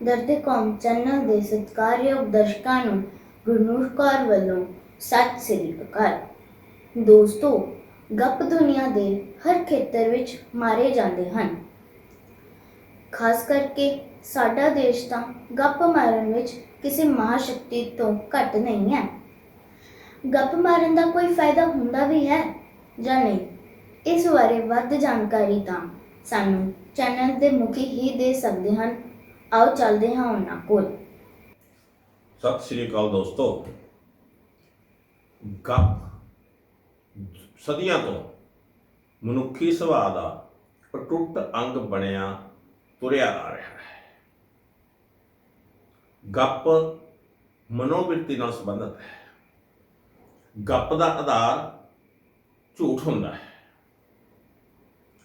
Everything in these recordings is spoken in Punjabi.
ਦਰਦ ਕੌਮ ਚੈਨਲ ਦੇ ਸਤਿਕਾਰਯੋਗ ਦਰਸ਼ਕਾਂ ਨੂੰ ਗੁਰਨੂਰ ਕੌਰ ਵੱਲੋਂ ਸਤਿ ਸ੍ਰੀ ਅਕਾਲ। ਦੋਸਤੋ, ਗੱਪ ਦੁਨੀਆ ਦੇ ਹਰ ਖੇਤਰ ਵਿੱਚ ਮਾਰੇ ਜਾਂਦੇ ਹਨ। ਖਾਸ ਕਰਕੇ ਸਾਡਾ ਦੇਸ਼ ਤਾਂ ਗੱਪ ਮਾਰਨ ਵਿੱਚ ਕਿਸੇ ਮਹਾਸ਼ਕਤੀ ਤੋਂ ਘੱਟ ਨਹੀਂ ਹੈ। ਗੱਪ ਮਾਰਨ ਦਾ ਕੋਈ ਫਾਇਦਾ ਹੁੰਦਾ ਵੀ ਹੈ ਜਾਂ ਨਹੀਂ, ਇਸ ਬਾਰੇ ਵੱਧ ਜਾਣਕਾਰੀ ਤਾਂ ਸਾਨੂੰ ਚੈਨਲ ਦੇ ਮੁਖੀ ਹੀ ਦੇ ਸਕਦੇ ਹਨ। ਆਓ ਚੱਲਦੇ ਹਾਂ ਉਹਨਾਂ ਕੋਲ। ਸਤਿ ਸ੍ਰੀ ਅਕਾਲ ਦੋਸਤੋ। ਗੱਪ ਸਦੀਆਂ ਤੋਂ ਮਨੁੱਖੀ ਸੁਭਾਅ ਦਾ ਅਟੁੱਟ ਅੰਗ ਬਣਿਆ, ਤੁਰਿਆ ਆ ਰਿਹਾ ਹੈ। ਗੱਪ ਮਨੋਬਿਰਤੀ ਨਾਲ ਸੰਬੰਧਿਤ ਹੈ। ਗੱਪ ਦਾ ਆਧਾਰ ਝੂਠ ਹੁੰਦਾ ਹੈ।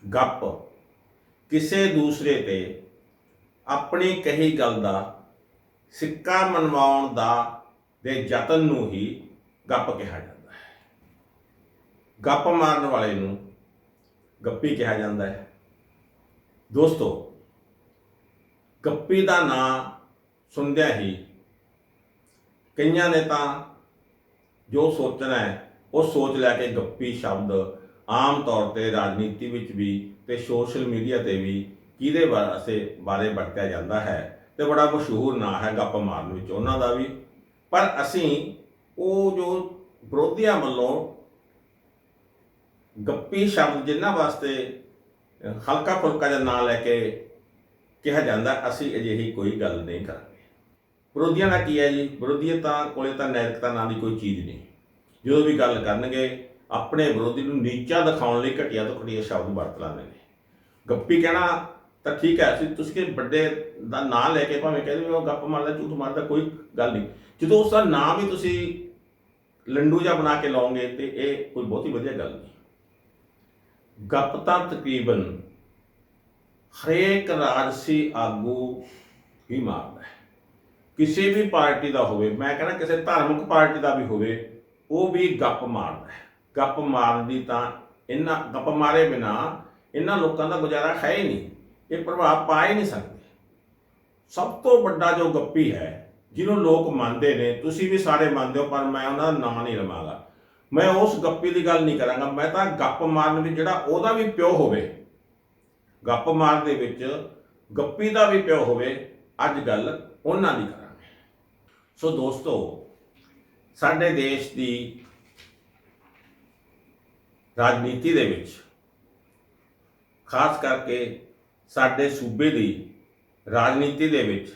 ਗੱਪ ਕਿਸੇ ਦੂਸਰੇ ਤੇ ਆਪਣੀ ਕਹੀ ਗੱਲ ਦਾ ਸਿੱਕਾ ਮਨਵਾਉਣ ਦਾ ਦੇ ਯਤਨ ਨੂੰ ਹੀ ਗੱਪ ਕਿਹਾ ਜਾਂਦਾ ਹੈ। ਗੱਪ ਮਾਰਨ ਵਾਲੇ ਨੂੰ ਗੱਪੀ ਕਿਹਾ ਜਾਂਦਾ ਹੈ। ਦੋਸਤੋ, ਗੱਪੀ ਦਾ ਨਾਂ ਸੁਣਦਿਆਂ ਹੀ ਕਈਆਂ ਨੇ ਤਾਂ ਜੋ ਸੋਚਣਾ ਹੈ, ਉਹ ਸੋਚ ਲੈ ਕੇ ਗੱਪੀ ਸ਼ਬਦ ਆਮ ਤੌਰ ਤੇ ਰਾਜਨੀਤੀ ਵਿੱਚ ਵੀ ਤੇ ਸੋਸ਼ਲ ਮੀਡੀਆ ਤੇ ਵੀ ਕਿਹਦੇ ਵਾਸਤੇ ਬਾਰੇ ਵਰਤਿਆ ਜਾਂਦਾ ਹੈ ਤੇ ਬੜਾ ਮਸ਼ਹੂਰ ਨਾਂ ਹੈ ਗੱਪ ਮਾਰਨ ਵਿੱਚ, ਉਹਨਾਂ ਦਾ ਵੀ। ਪਰ ਅਸੀਂ ਉਹ ਜੋ ਵਿਰੋਧੀਆਂ ਵੱਲੋਂ ਗੱਪੀ ਸ਼ਬਦ ਜਿਨ੍ਹਾਂ ਵਾਸਤੇ ਹਲਕਾ ਫੁਲਕਾ ਜਿਹਾ ਨਾਂ ਲੈ ਕੇ ਕਿਹਾ ਜਾਂਦਾ, ਅਸੀਂ ਅਜਿਹੀ ਕੋਈ ਗੱਲ ਨਹੀਂ ਕਰਾਂਗੇ। ਵਿਰੋਧੀਆਂ ਦਾ ਕੀ ਹੈ ਜੀ? ਵਿਰੋਧੀਆਂ ਤਾਂ ਕੋਲੇ ਤਾਂ ਨੈਤਿਕਤਾ ਨਾਂ ਦੀ ਕੋਈ ਚੀਜ਼ ਨਹੀਂ। ਜਦੋਂ ਵੀ ਗੱਲ ਕਰਨਗੇ, ਆਪਣੇ ਵਿਰੋਧੀ ਨੂੰ ਨੀਚਾ ਦਿਖਾਉਣ ਲਈ ਘਟੀਆ ਤੋਂ ਘਟੀਆ ਸ਼ਬਦ ਵਰਤ ਲੈਂਦੇ ਨੇ। ਗੱਪੀ ਕਹਿਣਾ ਤਾਂ ਠੀਕ ਹੈ, ਅਸੀਂ ਤੁਸੀਂ ਕਿ ਵੱਡੇ ਦਾ ਨਾਂ ਲੈ ਕੇ ਭਾਵੇਂ ਕਹਿੰਦੇ ਵੀ ਉਹ ਗੱਪ ਮਾਰਦਾ, ਝੂਠ ਮਾਰਦਾ, ਕੋਈ ਗੱਲ ਨਹੀਂ। ਜਦੋਂ ਉਸ ਦਾ ਨਾਮ ਹੀ ਤੁਸੀਂ ਲੰਡੂ ਜਿਹਾ ਬਣਾ ਕੇ ਲਾਓਗੇ ਤੇ ਇਹ ਕੋਈ ਬਹੁਤੀ ਵਧੀਆ ਗੱਲ ਨਹੀਂ। ਗੱਪ ਤਾਂ ਤਕਰੀਬਨ ਹਰੇਕ ਰਾਜਸੀ ਆਗੂ ਹੀ ਮਾਰਦਾ ਹੈ। ਕਿਸੇ ਵੀ ਪਾਰਟੀ ਦਾ ਹੋਵੇ, ਮੈਂ ਕਹਿੰਦਾ ਕਿਸੇ ਧਾਰਮਿਕ ਪਾਰਟੀ ਦਾ ਵੀ ਹੋਵੇ, ਉਹ ਵੀ ਗੱਪ ਮਾਰਦਾ ਹੈ। ਗੱਪ ਮਾਰਨ ਦੀ ਤਾਂ ਇਹਨਾਂ ਗੱਪ ਮਾਰੇ ਬਿਨਾ ਇਹਨਾਂ ਲੋਕਾਂ ਦਾ ਗੁਜ਼ਾਰਾ ਹੈ ਹੀ ਨਹੀਂ। ਇਹ ਪ੍ਰਭਾਵ ਪਾ ਹੀ ਨਹੀਂ ਸਕਦੇ। ਸਭ ਤੋਂ ਵੱਡਾ ਜੋ ਗੱਪੀ ਹੈ, ਜਿਹਨੂੰ ਲੋਕ ਮੰਨਦੇ ਨੇ, ਤੁਸੀਂ ਵੀ ਸਾਰੇ ਮੰਨਦੇ ਹੋ, ਪਰ ਮੈਂ ਉਹਨਾਂ ਦਾ ਨਾਂ ਨਹੀਂ ਲਵਾਂਗਾ। ਮੈਂ ਉਸ ਗੱਪੀ ਦੀ ਗੱਲ ਨਹੀਂ ਕਰਾਂਗਾ। ਮੈਂ ਤਾਂ ਗੱਪ ਮਾਰਨ ਵਿੱਚ ਜਿਹੜਾ ਉਹਦਾ ਵੀ ਪਿਓ ਹੋਵੇ, ਗੱਪ ਮਾਰਨ ਦੇ ਵਿੱਚ ਗੱਪੀ ਦਾ ਵੀ ਪਿਓ ਹੋਵੇ, ਅੱਜ ਗੱਲ ਉਹਨਾਂ ਦੀ ਕਰਾਂਗੇ। ਸੋ ਦੋਸਤੋ, ਸਾਡੇ ਦੇਸ਼ ਦੀ ਰਾਜਨੀਤੀ ਦੇ ਵਿੱਚ, ਖਾਸ ਕਰਕੇ ਸਾਡੇ ਸੂਬੇ ਦੀ ਰਾਜਨੀਤੀ ਦੇ ਵਿੱਚ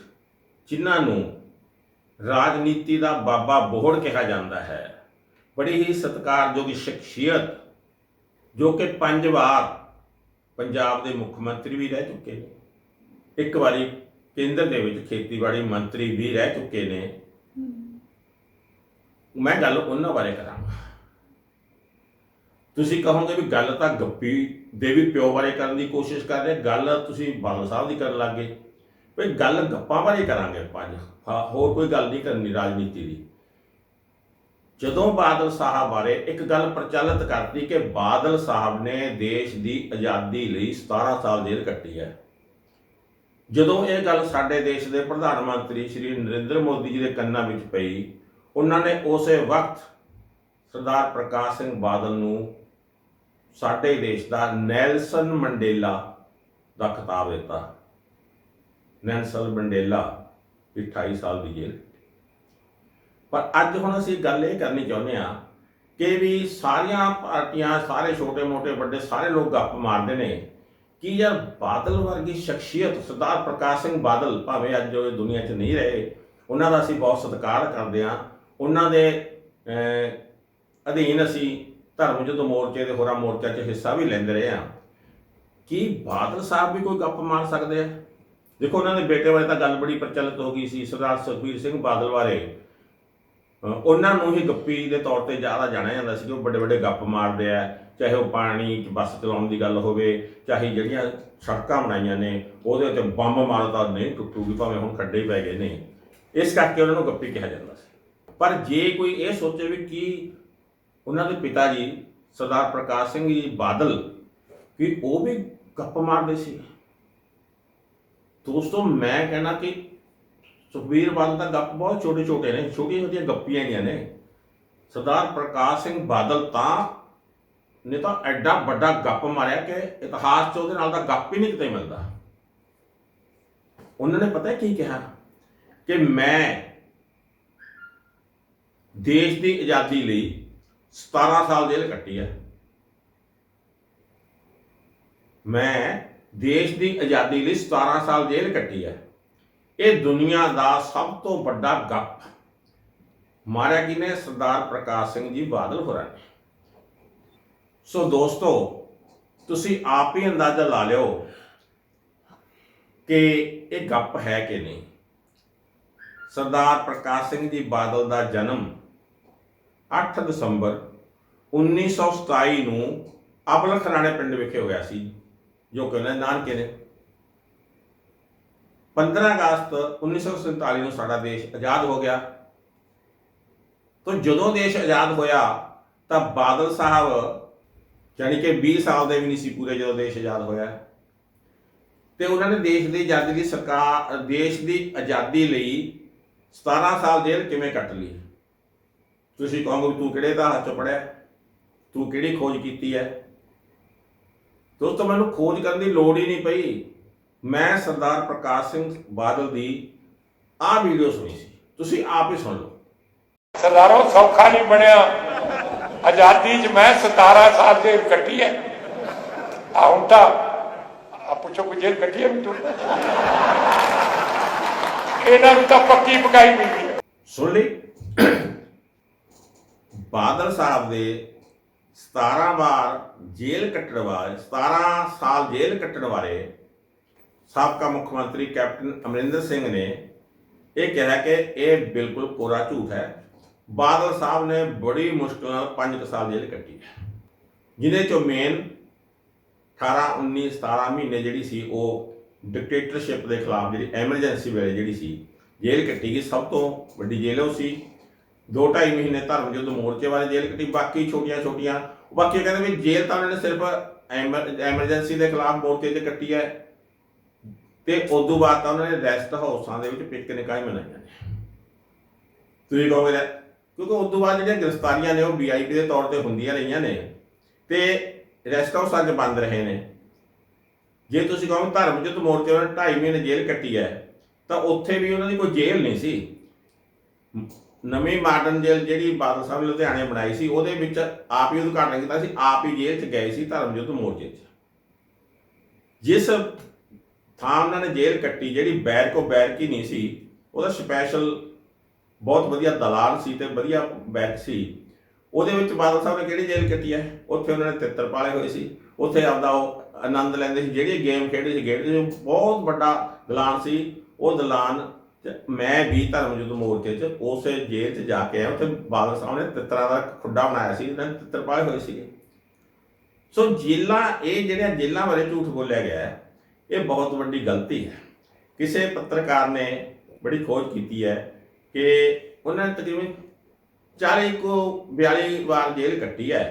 ਜਿਨ੍ਹਾਂ ਨੂੰ ਰਾਜਨੀਤੀ ਦਾ ਬਾਬਾ ਬੋਹੜ ਕਿਹਾ ਜਾਂਦਾ ਹੈ ਬੜੀ ਹੀ ਸਤਿਕਾਰਯੋਗ ਸ਼ਖਸੀਅਤ ਜੋ ਕਿ ਪੰਜ ਵਾਰ ਪੰਜਾਬ ਦੇ ਮੁੱਖ ਮੰਤਰੀ ਵੀ ਰਹਿ ਚੁੱਕੇ ਨੇ ਇੱਕ ਵਾਰੀ ਕੇਂਦਰ ਦੇ ਵਿੱਚ ਖੇਤੀਬਾੜੀ ਮੰਤਰੀ ਵੀ ਰਹਿ ਚੁੱਕੇ ਨੇ। ਮੈਂ ਗੱਲ ਉਹਨਾਂ ਬਾਰੇ ਕਰਾਂਗਾ। ਤੁਸੀਂ ਕਹੋਗੇ ਵੀ ਗੱਲ ਤਾਂ ਗੱਪੀ ਦੇ ਵੀ ਪਿਓ ਬਾਰੇ ਕਰਨ ਦੀ ਕੋਸ਼ਿਸ਼ ਕਰ ਰਹੇ ਗੱਲ ਤੁਸੀਂ ਬਾਦਲ ਸਾਹਿਬ ਦੀ ਕਰਨ ਲੱਗ ਗਏ। ਵੀ ਗੱਲ ਗੱਪਾਂ ਬਾਰੇ ਕਰਾਂਗੇ ਆਪਾਂ ਅੱਜ। ਹਾਂ, ਹੋਰ ਕੋਈ ਗੱਲ ਨਹੀਂ ਕਰਨੀ ਰਾਜਨੀਤੀ ਦੀ। ਜਦੋਂ ਬਾਦਲ ਸਾਹਿਬ ਬਾਰੇ ਇੱਕ ਗੱਲ ਪ੍ਰਚਲਿਤ ਕਰਤੀ ਕਿ ਬਾਦਲ ਸਾਹਿਬ ਨੇ ਦੇਸ਼ ਦੀ ਆਜ਼ਾਦੀ ਲਈ 17 ਸਾਲ ਜੇਲ੍ਹ ਕੱਟੀ ਹੈ। ਜਦੋਂ ਇਹ ਗੱਲ ਸਾਡੇ ਦੇਸ਼ ਦੇ ਪ੍ਰਧਾਨ ਮੰਤਰੀ ਸ਼੍ਰੀ ਨਰਿੰਦਰ ਮੋਦੀ ਜੀ ਦੇ ਕੰਨਾਂ ਵਿੱਚ ਪਈ ਉਹਨਾਂ ਨੇ ਉਸੇ ਵਕਤ ਸਰਦਾਰ ਪ੍ਰਕਾਸ਼ ਸਿੰਘ ਬਾਦਲ ਨੂੰ ਸਾਡੇ ਦੇਸ਼ ਦਾ ਨੈਲਸਨ ਮੰਡੇਲਾ ਦਾ ਖਿਤਾਬ ਦਿੱਤਾ। ਨੈਲਸਨ ਮੰਡੇਲਾ 28 ਸਾਲ ਦੀ ਜੇਲ੍ਹ ਪਰ ਅੱਜ ਹੁਣ ਅਸੀਂ ਗੱਲ ਇਹ ਕਰਨੀ ਚਾਹੁੰਦੇ ਆ ਕਿ ਵੀ ਸਾਰੀਆਂ ਪਾਰਟੀਆਂ, ਸਾਰੇ ਛੋਟੇ-ਮੋਟੇ ਵੱਡੇ ਸਾਰੇ ਲੋਕ ਗੱਪ ਮਾਰਦੇ ਨੇ ਕਿ ਯਾਰ ਬਾਦਲ ਵਰਗੀ ਸ਼ਖਸੀਅਤ ਸਰਦਾਰ ਪ੍ਰਕਾਸ਼ ਸਿੰਘ ਬਾਦਲ ਭਾਵੇਂ ਅੱਜ ਉਹ ਦੁਨੀਆ 'ਚ ਨਹੀਂ ਰਹੇ, ਉਹਨਾਂ ਦਾ ਅਸੀਂ ਬਹੁਤ ਸਤਿਕਾਰ ਕਰਦੇ ਆ ਉਹਨਾਂ ਦੇ ਅਧੀਨ ਅਸੀਂ ਧਰਮ ਯੁੱਧ ਮੋਰਚੇ ਦੇ ਹੋਰਾਂ ਮੋਰਚਾ 'ਚ ਹਿੱਸਾ ਵੀ ਲੈਂਦੇ ਰਹੇ ਆ ਕੀ ਬਾਦਲ ਸਾਹਿਬ ਵੀ ਕੋਈ ਗੱਪ ਮਾਰ ਸਕਦੇ ਆ? ਦੇਖੋ, ਉਹਨਾਂ ਦੇ ਬੇਟੇ ਬਾਰੇ ਤਾਂ ਗੱਲ ਬੜੀ ਪ੍ਰਚਲਿਤ ਹੋ ਗਈ ਸੀ, ਸਰਦਾਰ ਸੁਖਬੀਰ ਸਿੰਘ ਬਾਦਲ ਬਾਰੇ। ਉਹਨਾਂ ਨੂੰ ਹੀ ਗੱਪੀ ਦੇ ਤੌਰ ਤੇ ਜ਼ਿਆਦਾ ਜਾਣਿਆ ਜਾਂਦਾ ਸੀ ਕਿ ਉਹ ਵੱਡੇ ਵੱਡੇ ਗੱਪ ਮਾਰਦੇ ਆ, ਚਾਹੇ ਉਹ ਪਾਣੀ ਬੱਸ ਚਲਾਉਣ ਦੀ ਗੱਲ ਹੋਵੇ, ਚਾਹੇ ਜਿਹੜੀਆਂ ਸੜਕਾਂ ਬਣਾਈਆਂ ਨੇ, ਉਹਦੇ ਉੱਤੇ ਬੰਬ ਮਾਰਦਾ ਨਹੀਂ ਟੁੱਟੂਗੀ, ਭਾਵੇਂ ਹੁਣ ਖੱਡੇ ਹੀ ਪੈ ਗਏ ਨੇ। ਇਸ ਕਰਕੇ ਉਹਨਾਂ ਨੂੰ ਗੱਪੀ ਕਿਹਾ ਜਾਂਦਾ ਸੀ। ਪਰ ਜੇ ਕੋਈ ਇਹ ਸੋਚੇ ਵੀ ਕੀ ਉਹਨਾਂ ਦੇ ਪਿਤਾ ਜੀ, ਸਰਦਾਰ ਪ੍ਰਕਾਸ਼ ਸਿੰਘ ਜੀ ਬਾਦਲ, ਕਿ ਉਹ ਵੀ ਗੱਪ ਮਾਰਦੇ ਸੀ। ਦੋਸਤੋ, ਮੈਂ ਕਹਿਣਾ ਕਿ ਸੁਖਬੀਰ ਬਾਦਲ ਦਾ ਗੱਪ ਬਹੁਤ ਛੋਟੇ ਛੋਟੇ ਨੇ ਛੋਟੀਆਂ ਛੋਟੀਆਂ ਗੱਪੀਆਂ ਗੀਆਂ ਨੇ। ਸਰਦਾਰ ਪ੍ਰਕਾਸ਼ ਸਿੰਘ ਬਾਦਲ ਤਾਂ ਨੇ ਤਾਂ ਐਡਾ ਵੱਡਾ ਗੱਪ ਮਾਰਿਆ ਕਿ ਇਤਿਹਾਸ 'ਚ ਉਹਦੇ ਨਾਲ ਦਾ ਗੱਪ ਹੀ ਨਹੀਂ ਕਿਤੇ ਮਿਲਦਾ। ਉਹਨਾਂ ਨੇ ਪਤਾ ਕੀ ਕਿਹਾ? ਕਿ ਮੈਂ ਦੇਸ਼ ਦੀ ਆਜ਼ਾਦੀ ਲਈ 17 ਸਾਲ ਜੇਲ੍ਹ ਕੱਟੀ ਹੈ ਮੈਂ ਦੇਸ਼ ਦੀ ਆਜ਼ਾਦੀ ਲਈ 17 ਸਾਲ ਜੇਲ੍ਹ ਕੱਟੀ ਹੈ ਇਹ ਦੁਨੀਆ ਦਾ ਸਭ ਤੋਂ ਵੱਡਾ ਗੱਪ। ਮਾਰਿਆ ਕਿਨੇ ਸਰਦਾਰ ਪ੍ਰਕਾਸ਼ ਸਿੰਘ ਜੀ ਬਾਦਲ ਹੋਰਾਂ ਨੇ। ਸੋ ਦੋਸਤੋ, ਤੁਸੀਂ ਆਪ ਹੀ ਅੰਦਾਜ਼ਾ ਲਾ ਲਿਓ ਕਿ ਇਹ ਗੱਪ ਹੈ ਕਿ ਨਹੀਂ। ਸਰਦਾਰ ਪ੍ਰਕਾਸ਼ ਸਿੰਘ ਜੀ ਬਾਦਲ ਦਾ ਜਨਮ 8 ਦਸੰਬਰ 1927 ਨੂੰ ਅਬਲ ਖਰਾਣੇ ਪਿੰਡ ਵਿਖੇ ਹੋਇਆ ਸੀ, ਜੋ ਕਿ ਉਹਨਾਂ ਦੇ ਨਾਨਕੇ ਨੇ। 15 ਅਗਸਤ 1947 ਨੂੰ ਸਾਡਾ ਦੇਸ਼ ਆਜ਼ਾਦ ਹੋ ਗਿਆ। ਤਾਂ ਜਦੋਂ ਦੇਸ਼ ਆਜ਼ਾਦ ਹੋਇਆ, ਤਾਂ ਬਾਦਲ ਸਾਹਿਬ ਯਾਨੀ ਕਿ 20 ਸਾਲ ਦੇ ਵੀ ਨਹੀਂ ਸੀ ਪੂਰੇ ਜਦੋਂ ਦੇਸ਼ ਆਜ਼ਾਦ ਹੋਇਆ। ਤੇ ਉਹਨਾਂ ਨੇ ਦੇਸ਼ ਦੀ ਆਜ਼ਾਦੀ ਦੀ ਸਰਕਾਰ, ਦੇਸ਼ ਦੀ ਆਜ਼ਾਦੀ ਲਈ 17 ਸਾਲ ਜੇਲ੍ਹ ਕਿਵੇਂ ਕੱਟ ਲਈ? ਤੁਸੀਂ ਕਹੋਗੇ ਤੂੰ ਕਿਹੜੇ ਦਾ ਹੱਥ ਪੜਿਆ ਤੂੰ ਕਿਹੜੀ ਖੋਜ ਕੀਤੀ ਹੈ? ਦੋਸਤੋ ਮੈਨੂੰ ਖੋਜ ਕਰਨ ਦੀ ਲੋੜ ਹੀ ਨਹੀਂ ਪਈ। ਮੈਂ ਸਰਦਾਰ ਪ੍ਰਕਾਸ਼ ਸਿੰਘ ਬਾਦਲ ਦੀ ਆਹ ਵੀਡੀਓ ਸੁਣੀ ਸੀ। ਤੁਸੀਂ ਆਪ ਹੀ ਸੁਣ ਲਓ। ਸਰਦਾਰੋਂ ਸੌਖਾ ਨਹੀਂ ਬਣਿਆ। ਆਜ਼ਾਦੀ 'ਚ ਮੈਂ 17 ਸਾਲ ਦੇ ਕੱਟੀ ਹੈ। ਆ ਹੁਣ ਤਾਂ ਆ ਪੁੱਛੋ ਕੋਈ ਜੇਲ੍ਹ ਕੱਟੀ ਹੈ ਤੂੰ? ਇਹਨਾਂ ਨੂੰ ਤਾਂ ਪੱਕੀ ਪਕਾਈ ਮਿਲਦੀ ਸੁਣ ਲਈ। ਬਾਦਲ ਸਾਹਿਬ ਦੇ 17 ਵਾਰ ਜੇਲ੍ਹ ਕੱਟਣ ਵਾਲੇ 17 ਸਾਲ ਜੇਲ੍ਹ ਕੱਟਣ ਵਾਲੇ ਸਾਬਕਾ ਮੁੱਖ ਮੰਤਰੀ ਕੈਪਟਨ ਅਮਰਿੰਦਰ ਸਿੰਘ ਨੇ ਇਹ ਕਿਹਾ ਕਿ ਇਹ ਬਿਲਕੁਲ ਕੋਰਾ ਝੂਠ ਹੈ। ਬਾਦਲ ਸਾਹਿਬ ਨੇ ਬੜੀ ਮੁਸ਼ਕਲ ਨਾਲ 5 ਸਾਲ ਜੇਲ੍ਹ ਕੱਟੀ ਹੈ। ਜਿਹਦੇ ਚੋਂ ਮੇਨ 18 19 17 ਮਹੀਨੇ ਜਿਹੜੀ ਸੀ ਉਹ ਡਿਕਟੇਟਰਸ਼ਿਪ ਦੇ ਖਿਲਾਫ ਜਿਹੜੀ ਐਮਰਜੈਂਸੀ ਵੇਲੇ ਜਿਹੜੀ ਸੀ ਜੇਲ੍ਹ ਕੱਟੀ ਗਈ, ਸਭ ਤੋਂ ਵੱਡੀ ਜੇਲ੍ਹ ਉਹ ਸੀ ਦੋ ਢਾਈ ਮਹੀਨੇ ਧਰਮ ਯੁੱਧ ਮੋਰਚੇ ਵਾਲੇ ਜੇਲ੍ਹ ਕੱਟੀ ਬਾਕੀ ਛੋਟੀਆਂ ਛੋਟੀਆਂ। ਬਾਕੀ ਕਹਿੰਦੇ ਵੀ ਜੇਲ੍ਹ ਤਾਂ ਉਹਨਾਂ ਨੇ ਸਿਰਫ ਐਮਰ- ਐਮਰਜੈਂਸੀ ਦੇ ਖਿਲਾਫ ਮੋਰਚੇ 'ਤੇ ਕੱਟੀ ਹੈ। ਤੇ ਉਦੋਂ ਬਾਅਦ ਤਾਂ ਉਹਨਾਂ ਨੇ ਰੈਸਟ ਹਾਊਸਾਂ ਦੇ ਵਿੱਚ ਪਿਕਨਿਕਾਂ ਹੀ ਮਨਾਈਆਂ ਨੇ। ਤੁਸੀਂ ਕਹੋਗੇ ਲੈ, ਕਿਉਂਕਿ ਉਦੋਂ ਬਾਅਦ ਜਿਹੜੀਆਂ ਗ੍ਰਿਫਤਾਰੀਆਂ ਨੇ ਉਹ ਵੀਆਈਪੀ ਦੇ ਤੌਰ ਤੇ ਹੁੰਦੀਆਂ ਰਹੀਆਂ ਨੇ। ਤੇ ਰੈਸਟ ਹਾਊਸਾਂ 'ਚ ਬੰਦ ਰਹੇ ਨੇ। ਜੇ ਤੁਸੀਂ ਕਹੋ ਧਰਮ ਯੁੱਧ ਮੋਰਚੇ ਉਹਨਾਂ ਨੇ ਢਾਈ ਮਹੀਨੇ ਜੇਲ੍ਹ ਕੱਟੀ ਹੈ ਤਾਂ ਉੱਥੇ ਵੀ ਉਹਨਾਂ ਦੀ ਕੋਈ ਜੇਲ੍ਹ ਨਹੀਂ ਸੀ। ਨਵੀਂ ਮਾਡਰਨ ਜੇਲ੍ਹ ਜਿਹੜੀ ਬਾਦਲ ਸਾਹਿਬ ਨੇ ਲੁਧਿਆਣੇ ਬਣਾਈ ਸੀ, ਉਹਦੇ ਵਿੱਚ ਆਪ ਹੀ ਉਦਘਾਟਨ ਕੀਤਾ ਸੀ, ਆਪ ਹੀ ਜੇਲ੍ਹ 'ਚ ਗਏ ਸੀ ਧਰਮ ਯੁੱਧ ਮੋਰਚੇ 'ਚ। ਜਿਸ ਥਾਂ ਉਹਨਾਂ ਨੇ ਜੇਲ੍ਹ ਕੱਟੀ, ਜਿਹੜੀ ਬੈਰਕੋ ਬੈਰਕੀ ਨਹੀਂ ਸੀ, ਉਹਦਾ ਸਪੈਸ਼ਲ ਬਹੁਤ ਵਧੀਆ ਦਲਾਲ ਸੀ ਤੇ ਵਧੀਆ ਬੈਕ ਸੀ। ਉਹਦੇ ਵਿੱਚ ਬਾਦਲ ਸਾਹਿਬ ਨੇ ਕਿਹੜੀ ਜੇਲ੍ਹ ਕੱਟੀ ਹੈ? ਉੱਥੇ ਉਹਨਾਂ ਨੇ ਤਿੱਤਰ ਪਾਲੇ ਹੋਏ ਸੀ। ਉੱਥੇ ਆਪਦਾ ਉਹ ਆਨੰਦ ਲੈਂਦੇ ਸੀ ਜਿਹੜੀ ਗੇਮ ਖੇਡਦੇ ਸੀ ਖੇਡਦੇ ਸੀ, ਬਹੁਤ ਵੱਡਾ ਦਲਾਨ ਸੀ। ਉਹ ਦਲਾਨ 'ਚ ਮੈਂ ਵੀ ਧਰਮ ਯੁੱਧ ਮੋਰਚੇ 'ਚ ਉਸੇ ਜੇਲ੍ਹ 'ਚ ਜਾ ਕੇ ਆਇਆ, ਉੱਥੇ ਬਾਦਲ ਸਾਹਿਬ ਨੇ ਤਿੱਤਰਾਂ ਦਾ ਖੁੱਡਾ ਬਣਾਇਆ ਸੀ, ਇਹਨਾਂ ਨੇ ਤਿੱਤਰ ਪਾਏ ਹੋਏ ਸੀਗੇ। ਸੋ ਜੇਲਾਂ, ਇਹ ਜਿਹੜੀਆਂ ਜੇਲਾਂ ਬਾਰੇ ਝੂਠ ਬੋਲਿਆ ਗਿਆ ਹੈ, ਇਹ ਬਹੁਤ ਵੱਡੀ ਗਲਤੀ ਹੈ। ਕਿਸੇ ਪੱਤਰਕਾਰ ਨੇ ਬੜੀ ਖੋਜ ਕੀਤੀ ਹੈ ਕਿ ਉਹਨਾਂ ਨੇ ਤਕਰੀਬਨ 40 ਕੋ 42 ਵਾਰ ਜੇਲ੍ਹ ਕੱਟੀ ਹੈ।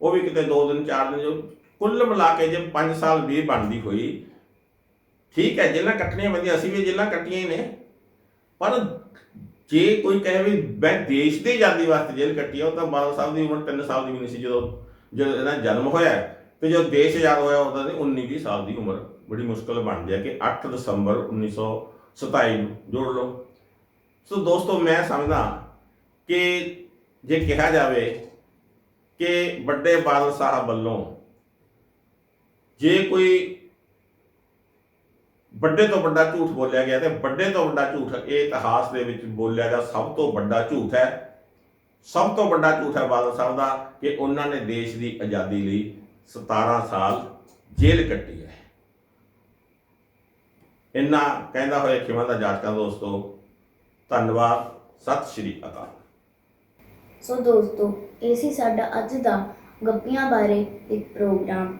ਉਹ ਵੀ ਕਿਤੇ 2 ਦਿਨ 4 ਦਿਨ ਜੋ ਕੁੱਲ ਮਿਲਾ ਕੇ ਜੇ 5 ਸਾਲ ਵੀ ਬਣਦੀ ਹੋਈ, ਠੀਕ ਹੈ ਜੇਲ੍ਹਾਂ ਕੱਟਣੀਆਂ ਵਧੀਆ ਅਸੀਂ ਵੀ ਜੇਲ੍ਹਾਂ ਕੱਟੀਆਂ ਹੀ ਨੇ। ਪਰ ਜੇ ਕੋਈ ਕਹੇ ਵੀ ਮੈਂ ਦੇਸ਼ ਦੀ ਆਜ਼ਾਦੀ ਵਾਸਤੇ ਜੇਲ੍ਹ ਕੱਟੀ ਆ, ਉਹ ਤਾਂ ਬਾਦਲ ਸਾਹਿਬ ਦੀ ਉਮਰ 3 ਸਾਲ ਦੀ ਵੀ ਨਹੀਂ ਸੀ ਜਦੋਂ ਜਦੋਂ ਇਹਦਾ ਜਨਮ ਹੋਇਆ ਹੈ। ਤੇ ਜਦੋਂ ਦੇਸ਼ ਆਜ਼ਾਦ ਹੋਇਆ ਉਦੋਂ ਦੀ 19 20 ਸਾਲ ਦੀ ਉਮਰ ਬੜੀ ਮੁਸ਼ਕਲ ਬਣਦੀ ਹੈ ਕਿ 8 ਦਸੰਬਰ 1927 ਨੂੰ ਜੋੜ ਲਓ ਸੋ ਦੋਸਤੋ, ਮੈਂ ਸਮਝਦਾ ਕਿ ਜੇ ਕਿਹਾ ਜਾਵੇ ਕਿ ਵੱਡੇ ਬਾਦਲ ਸਾਹਿਬ ਵੱਲੋਂ ਜੇ ਕੋਈ ਵੱਡੇ ਤੋਂ ਵੱਡਾ ਝੂਠ ਬੋਲਿਆ ਗਿਆ ਤੇ ਵੱਡੇ ਤੋਂ ਵੱਡਾ ਝੂਠ ਇਹ ਇਤਿਹਾਸ ਦੇ ਵਿੱਚ ਬੋਲਿਆ ਗਿਆ ਸਭ ਤੋਂ ਵੱਡਾ ਝੂਠ ਹੈ। ਸਭ ਤੋਂ ਵੱਡਾ ਝੂਠ ਹੈ ਬਾਦਲ ਸਾਹਿਬ ਦਾ ਕਿ ਉਹਨਾਂ ਨੇ ਦੇਸ਼ ਦੀ ਆਜ਼ਾਦੀ ਲਈ 17 ਸਾਲ ਜੇਲ੍ਹ ਕੱਟੀ ਹੈ। ਇੰਨਾ ਕਹਿੰਦਾ ਹੋਇਆ ਖਿਮਾ ਦਾ ਜਾਚਕਾਂ ਦੋਸਤੋ। ਧੰਨਵਾਦ, ਸਤਿ ਸ਼੍ਰੀ ਅਕਾਲ। ਸੋ ਦੋਸਤੋ, ਇਹ ਸੀ ਸਾਡਾ ਅੱਜ ਦਾ ਗੱਪੀਆਂ ਬਾਰੇ ਇੱਕ ਪ੍ਰੋਗਰਾਮ।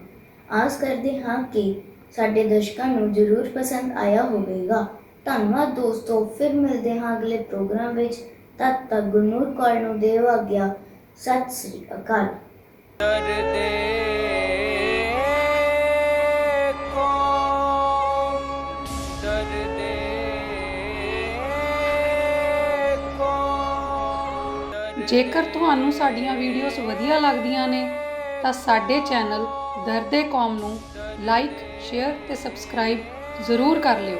ਆਸ ਕਰਦੇ ਹਾਂ ਕਿ ਸਾਡੇ ਦਰਸ਼ਕਾਂ ਨੂੰ ਜ਼ਰੂਰ ਪਸੰਦ ਆਇਆ ਹੋਵੇਗਾ। ਧੰਨਵਾਦ ਦੋਸਤੋ, ਫਿਰ ਮਿਲਦੇ ਹਾਂ ਅਗਲੇ ਪ੍ਰੋਗਰਾਮ ਵਿੱਚ। ਤਦ ਤੱਕ ਗੁਰਨੂਰ ਕੌਰ ਨੂੰ ਦੇਵਾ ਗਿਆ ਸਤਿ ਸ੍ਰੀ ਅਕਾਲ। ਜੇਕਰ ਤੁਹਾਨੂੰ ਸਾਡੀਆਂ ਵੀਡੀਓਜ਼ ਵਧੀਆ ਲੱਗਦੀਆਂ ਨੇ, ਤਾਂ ਸਾਡੇ ਚੈਨਲ ਦਰਦੇ ਕੌਮ ਨੂੰ ਲਾਈਕ ਸ਼ੇਅਰ ਤੇ ਸਬਸਕ੍ਰਾਈਬ ਜ਼ਰੂਰ ਕਰ ਲਿਓ।